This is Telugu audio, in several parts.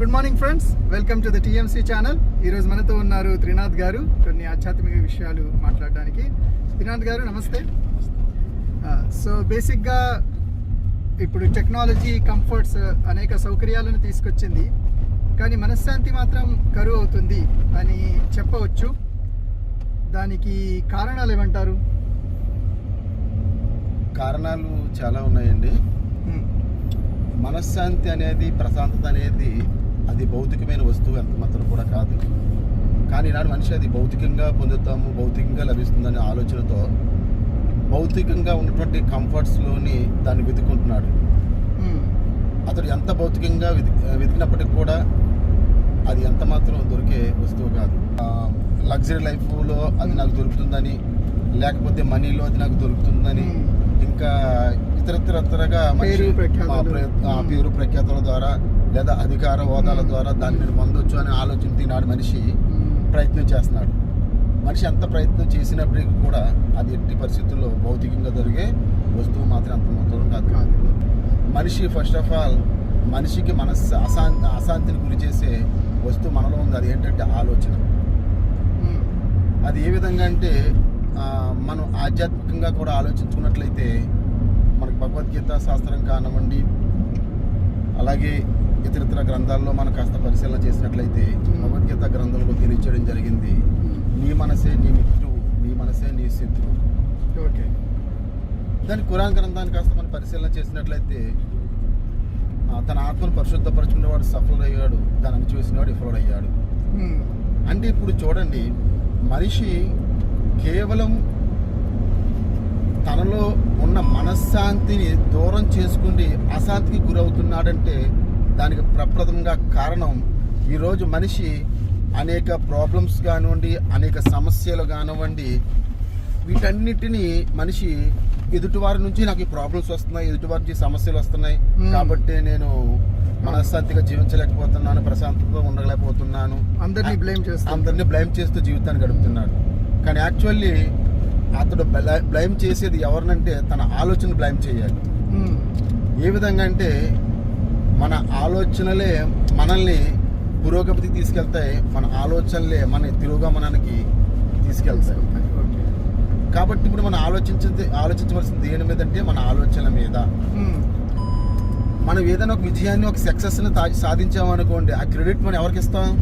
Good morning friends welcome to the TMC channel ఈరోజు మనతో ఉన్నారు త్రినాథ్ గారు. కొన్ని ఆధ్యాత్మిక విషయాలు మాట్లాడడానికి. త్రినాథ్ గారు నమస్తే. సో బేసిక్గా ఇప్పుడు టెక్నాలజీ కంఫర్ట్స్ అనేక సౌకర్యాలను తీసుకొచ్చింది. కానీ మనశ్శాంతి మాత్రం కరువు అవుతుంది అని చెప్పవచ్చు. దానికి కారణాలు ఏమంటారు? కారణాలు చాలా ఉన్నాయండి. మనశ్శాంతి అనేది ప్రశాంతత అనేది అది భౌతికమైన వస్తువు ఎంత మాత్రం కూడా కాదు కానీ ఈనాడు మనిషి అది భౌతికంగా పొందుతాము భౌతికంగా లభిస్తుందనే ఆలోచనతో భౌతికంగా ఉన్నటువంటి కంఫర్ట్స్లోని దాన్ని వెతుకుంటున్నాడు. అతడు ఎంత భౌతికంగా వెతి వెతికినప్పటికి కూడా అది ఎంత మాత్రం దొరికే వస్తువు కాదు లగ్జరీ లైఫ్లో అది నాకు దొరుకుతుందని లేకపోతే మనీలో అది నాకు దొరుకుతుందని Hmm. ఇంకా ఇతరత్రగా పేరు ప్రఖ్యాతులు. ద్వారా లేదా అధికార హోదాల. ద్వారా దాన్ని నేను పొందొచ్చు అనే ఆలోచన ఈనాడు మనిషి. ప్రయత్నం చేస్తున్నాడు మనిషి ఎంత ప్రయత్నం చేసినప్పటికీ కూడా అది ఎట్టి పరిస్థితుల్లో భౌతికంగా దొరికే వస్తువు మాత్రం అంత మాత్రం కాదు మనిషి ఫస్ట్ ఆఫ్ ఆల్ మనిషికి మనస్సు అశాంతి అశాంతిని గురి చేసే వస్తువు మనలో ఉంది అది ఏంటంటే ఆలోచన. అది ఏ విధంగా అంటే మనం ఆధ్యాత్మికంగా కూడా ఆలోచించుకున్నట్లయితే భగవద్గీత శాస్త్రం కానివ్వండి అలాగే ఇతరితర గ్రంథాల్లో మనం కాస్త పరిశీలన చేసినట్లయితే భగవద్గీత గ్రంథంలో తెలియచేయడం జరిగింది. నీ మనసే నీ మిత్రువు నీ మనసే నీ శత్రువు ఓకే దాని కురాన్ గ్రంథాన్ని కాస్త మనం పరిశీలన చేసినట్లయితే తన ఆత్మను పరిశుద్ధపరచుకునేవాడు సఫలుడయ్యాడు దాన్ని అణిచివేసినవాడు విఫలుడయ్యాడు Hmm. అంటే ఇప్పుడు చూడండి మనిషి కేవలం తనలో ఉన్న మనశ్శాంతిని దూరం చేసుకుని అశాంతికి గురవుతున్నాడంటే దానికి ప్రప్రథమంగా కారణం. ఈరోజు మనిషి అనేక ప్రాబ్లమ్స్ కానివ్వండి అనేక సమస్యలు కానివ్వండి వీటన్నిటిని మనిషి ఎదుటివారి నుంచి నాకు ఈ ప్రాబ్లమ్స్ వస్తున్నాయి ఎదుటివారి నుంచి సమస్యలు వస్తున్నాయి. కాబట్టి నేను మనశ్శాంతిగా జీవించలేకపోతున్నాను ప్రశాంతతతో ఉండలేకపోతున్నాను. అందరినీ blame చేస్తూ. అందరినీ బ్లైమ్ చేస్తూ జీవితాన్ని గడుపుతున్నాడు. కానీ యాక్చువల్లీ అతడు బ్లైమ్ చేసేది ఎవరినంటే తన ఆలోచన బ్లైమ్ చేయాలి. Hmm. ఏ విధంగా అంటే మన ఆలోచనలే మనల్ని పురోగతికి తీసుకెళ్తాయి మన ఆలోచనలే మన తిరోగమనానికి తీసుకెళ్తాయి. కాబట్టి ఇప్పుడు మనం ఆలోచించింది ఆలోచించవలసింది దేని మీద అంటే మన ఆలోచన మీద. మనం ఏదైనా ఒక విజయాన్ని ఒక సక్సెస్ని సాధించామనుకోండి ఆ క్రెడిట్ మనం ఎవరికి ఇస్తాం?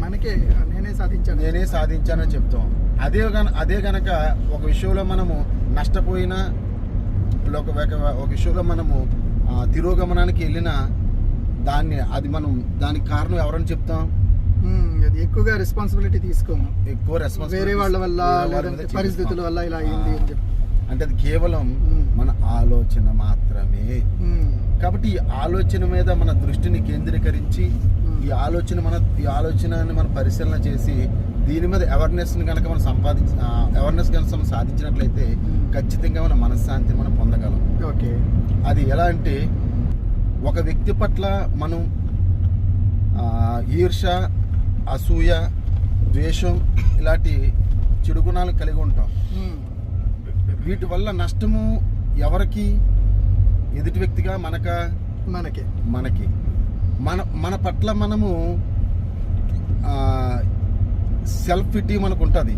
మనకే నేనే సాధించాను. నేనే సాధించానని చెప్తాం. అదే గన అదే గనక ఒక విషయంలో మనము నష్టపోయినా ఒక ఒక- విషయంలో మనము తిరోగమనానికి వెళ్ళినా దాన్ని అది మనం దానికి కారణం ఎవరని చెప్తాం. అది ఎక్కువగా రెస్పాన్సిబిలిటీ తీసుకోము ఎక్కువ రెస్పాన్స్ వేరే వాళ్ళ వల్ల పరిస్థితుల వల్ల ఇలా అయింది అని చెప్పి అంటే అది కేవలం. మన ఆలోచన మాత్రమే. కాబట్టి ఈ ఆలోచన మీద మన దృష్టిని కేంద్రీకరించి. ఈ ఆలోచన మన ఈ ఆలోచనని మనం పరిశీలన చేసి దీని మీద అవేర్నెస్ని కనుక మనం సంపాదించ అవేర్నెస్ కనుక మనం సాధించినట్లయితే. ఖచ్చితంగా మన మనశ్శాంతిని మనం పొందగలం. ఓకే. అది ఎలా అంటే ఒక వ్యక్తి పట్ల మనం ఈర్ష అసూయ ద్వేషం ఇలాంటి చెడు గుణాలు కలిగి ఉంటాం. వీటి వల్ల నష్టము ఎవరికి? ఎదుటి వ్యక్తిగా మనక? మనకే. మనకి. మన మన పట్ల మనము సెల్ఫ్ ఫిటీ మనకు ఉంటుంది.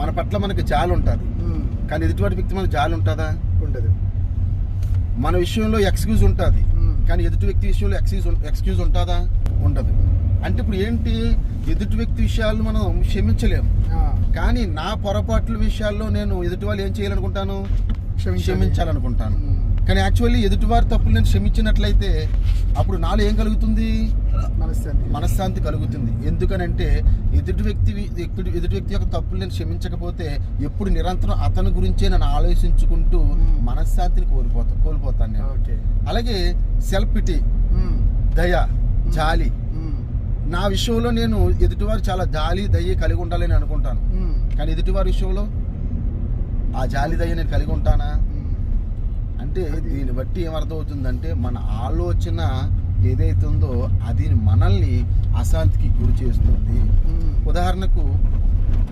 మన పట్ల మనకి జాలి ఉంటుంది. కానీ ఎదుటివాడి వ్యక్తి మనకు జాలి ఉంటుందా ఉండదు మన విషయంలో ఎక్స్క్యూజ్ ఉంటుంది. కానీ ఎదుటి వ్యక్తి విషయంలో ఎక్స్క్యూజ్ ఎక్స్క్యూజ్ ఉంటుందా ఉండదు అంటే ఇప్పుడు ఏంటి ఎదుటి వ్యక్తి విషయాలు మనం క్షమించలేము. కానీ నా పొరపాట్ల విషయాల్లో నేను ఎదుటి వాళ్ళు ఏం చేయాలనుకుంటాను క్షమించాలి. క్షమించాలనుకుంటాను. కానీ యాక్చువల్లీ ఎదుటివారి తప్పులు నేను క్షమించినట్లయితే అప్పుడు నాలో ఏం కలుగుతుంది మనశ్శాంతి మనశ్శాంతి కలుగుతుంది ఎందుకనంటే ఎదుటి వ్యక్తి ఎదుటి ఎదుటి వ్యక్తి యొక్క తప్పులు నేను క్షమించకపోతే ఎప్పుడు నిరంతరం అతని గురించే నేను ఆలోచించుకుంటూ. మనశ్శాంతిని కోల్పోతా కోల్పోతాను నేను అలాగే సెల్ఫ్ పిటి. దయ జాలి. నా విషయంలో నేను ఎదుటివారు చాలా జాలి దయ కలిగి ఉండాలని అనుకుంటాను. కానీ ఎదుటివారి విషయంలో ఆ జాలి దయ నేను కలిగి ఉంటానా. అంటే దీన్ని బట్టి ఏమర్థమవుతుందంటే మన ఆలోచన ఏదైతే ఉందో అది మనల్ని అశాంతికి గురి చేస్తుంది. ఉదాహరణకు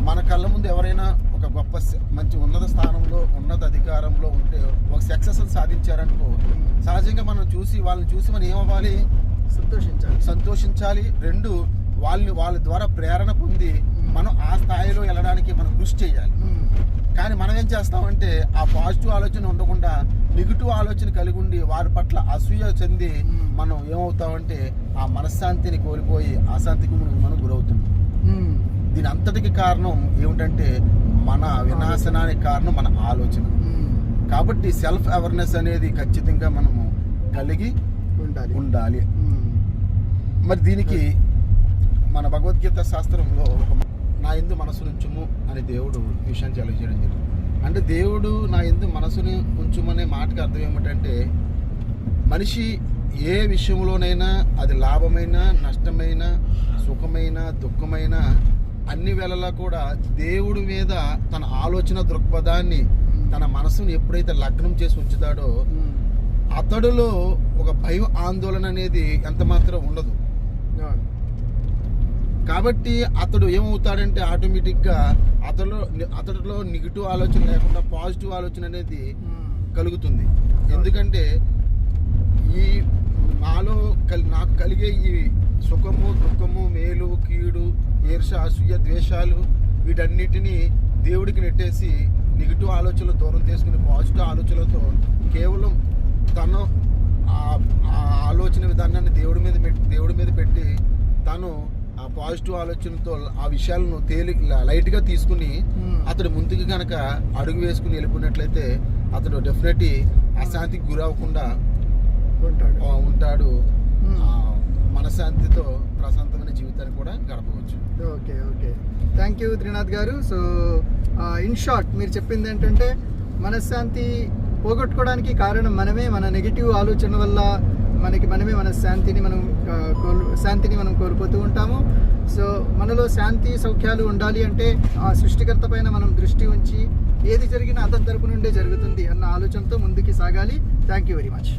మన కళ్ళ ముందు ఎవరైనా ఒక గొప్ప మంచి ఉన్నత స్థానంలో ఉన్నత అధికారంలో ఉంటే ఒక సక్సెస్ సాధించారనుకో సహజంగా మనం చూసి వాళ్ళని చూసి మనం ఏమవ్వాలి? సంతోషించాలి. సంతోషించాలి. రెండు వాళ్ళని వాళ్ళ ద్వారా ప్రేరణ పొంది మనం ఆ స్థాయిలో వెళ్ళడానికి మనం కృషి చేయాలి. కానీ మనం ఏం చేస్తామంటే ఆ పాజిటివ్ ఆలోచన ఉండకుండా నెగిటివ్ ఆలోచన కలిగి ఉండి వారి పట్ల అసూయ చెంది. మనం ఏమవుతామంటే ఆ మనశ్శాంతిని కోల్పోయి అశాంతికి మనం మ్మ్. దీని అంతటికి కారణం ఏమిటంటే మన వినాశనానికి కారణం మన ఆలోచన. కాబట్టి సెల్ఫ్ అవేర్నెస్ అనేది ఖచ్చితంగా మనము కలిగి ఉండాలి ఉండాలి. మరి దీనికి మన భగవద్గీత శాస్త్రంలో ఒక నా ఎందు మనసు ఉంచుము అని దేవుడు ఈ విషయాన్ని తెలియజేయడం జరిగింది అంటే దేవుడు నా ఎందు మనసుని ఉంచుమనే మాటకి అర్థం ఏమిటంటే మనిషి ఏ విషయంలోనైనా అది లాభమైన నష్టమైన సుఖమైన దుఃఖమైన అన్ని వేళలా కూడా దేవుడి మీద తన ఆలోచన దృక్పథాన్ని తన మనసుని ఎప్పుడైతే లగ్నం చేసి ఉంచుతాడో మ్మ్. అతడులో ఒక భయం ఆందోళన అనేది ఎంత మాత్రం ఉండదు. కాబట్టి అతడు ఏమవుతాడంటే ఆటోమేటిక్గా అతడిలో అతడిలో నెగిటివ్ ఆలోచన లేకుండా పాజిటివ్ ఆలోచన అనేది మ్మ్. కలుగుతుంది ఎందుకంటే ఈ నాలో కలి నాకు కలిగే ఈ సుఖము దుఃఖము మేలు కీడు ఈర్ష అసూయ ద్వేషాలు వీటన్నిటిని దేవుడికి నెట్టేసి నెగిటివ్ ఆలోచనలు దూరం చేసుకుని పాజిటివ్ ఆలోచనలతో కేవలం తను ఆ- ఆలోచన విధానాన్ని దేవుడి మీద పెట్టి దేవుడి మీద పెట్టి తను పాజిటివ్ ఆలోచనతో ఆ విషయాలను తేలి లైట్గా తీసుకుని. అతడు ముందుకు గనక అడుగు వేసుకుని వెళ్ళిపోయినట్లయితే అతడు డెఫినెట్లీ అశాంతికి గురవకుండా ఉంటాడు. ఆ, ఉంటాడు. మనశాంతితో ప్రశాంతమైన జీవితాన్ని కూడా గడపవచ్చు. Okay okay. Thank you Trinath గారు. సో ఇన్ షార్ట్ మీరు చెప్పింది ఏంటంటే మనశ్శాంతి పోగొట్టుకోవడానికి కారణం మనమే మన నెగిటివ్ ఆలోచన వల్ల మనకి మనమే మన శాంతిని మనం శాంతిని మనం కోల్పోతూ ఉంటాము. సో మనలో శాంతి సౌఖ్యాలు ఉండాలి అంటే ఆ సృష్టికర్త పైన మనం దృష్టి ఉంచి ఏది జరిగినా అతని తరపు నుండే జరుగుతుంది అన్న ఆలోచనతో ముందుకి సాగాలి. Thank you very much